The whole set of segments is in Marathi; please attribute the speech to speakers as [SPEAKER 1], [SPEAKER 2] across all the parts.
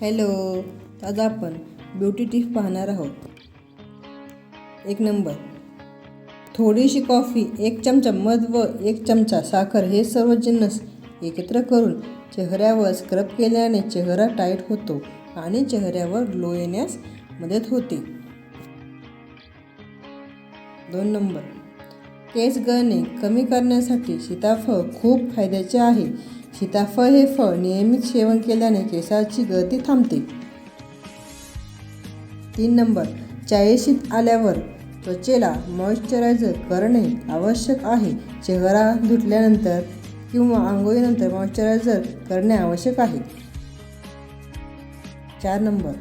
[SPEAKER 1] हॅलो आज आपण ब्युटी टिप पाहणार आहोत. एक नंबर. थोडीशी कॉफी एक चमचा मध व एक चमचा साखर हे सर्व जिन्नस एकत्र करून चेहऱ्यावर स्क्रब केल्याने चेहरा टाईट होतो आणि चेहऱ्यावर ग्लो येण्यास मदत होते. दोन नंबर. केस गळणे कमी करण्यासाठी सीताफळ खूप फायद्याचे आहे. सीताफळ हे फळ नियमित सेवन केल्याने केसाची गळती थांबते. तीन नंबर चाळीशीत आल्यावर त्वचेला मॉइश्चरायझर करणे आवश्यक आहे. चेहरा धुतल्यानंतर किंवा आंघोळीनंतर मॉइश्चरायझर करणे आवश्यक आहे. चार नंबर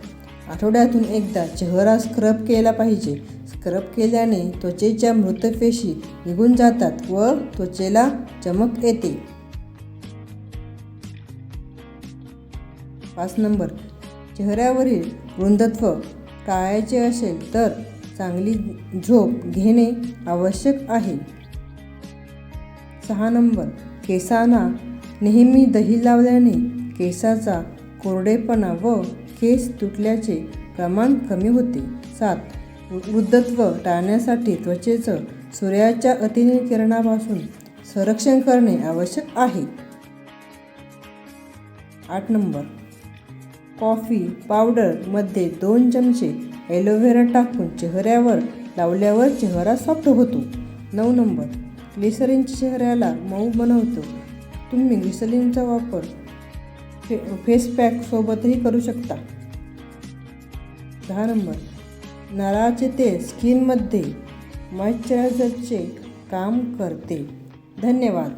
[SPEAKER 1] आठवड्यातून एकदा चेहरा स्क्रब केला पाहिजे. स्क्रब केल्याने त्वचेच्या मृतपेशी निघून जातात व त्वचेला चमक येते. पाच नंबर. चेहऱ्यावरील वृंदत्व टाळायचे असेल तर चांगली झोप घेणे आवश्यक आहे. सहा नंबर. केसांना नेहमी दही लावल्याने केसाचा कोरडेपणा व केस तुटल्याचे प्रमाण कमी होते. सात. वृद्धत्व टाळण्यासाठी त्वचेचं सूर्याच्या अतिकिरणापासून संरक्षण करणे आवश्यक आहे. आठ नंबर. कॉफी पावडरमध्ये दोन चमचे ॲलोव्हेरा टाकून चेहऱ्यावर लावल्यावर चेहरा सॉफ्ट होतो. नऊ नंबर ग्लिसरीन चेहऱ्याला मऊ बनवतो. तुम्ही ग्लिसरीनचा वापर फे फेस पॅकसोबतही करू शकता. दहा नंबर नारळाचे तेल स्किनमध्ये मॉइश्चरायझरचे काम करते. धन्यवाद.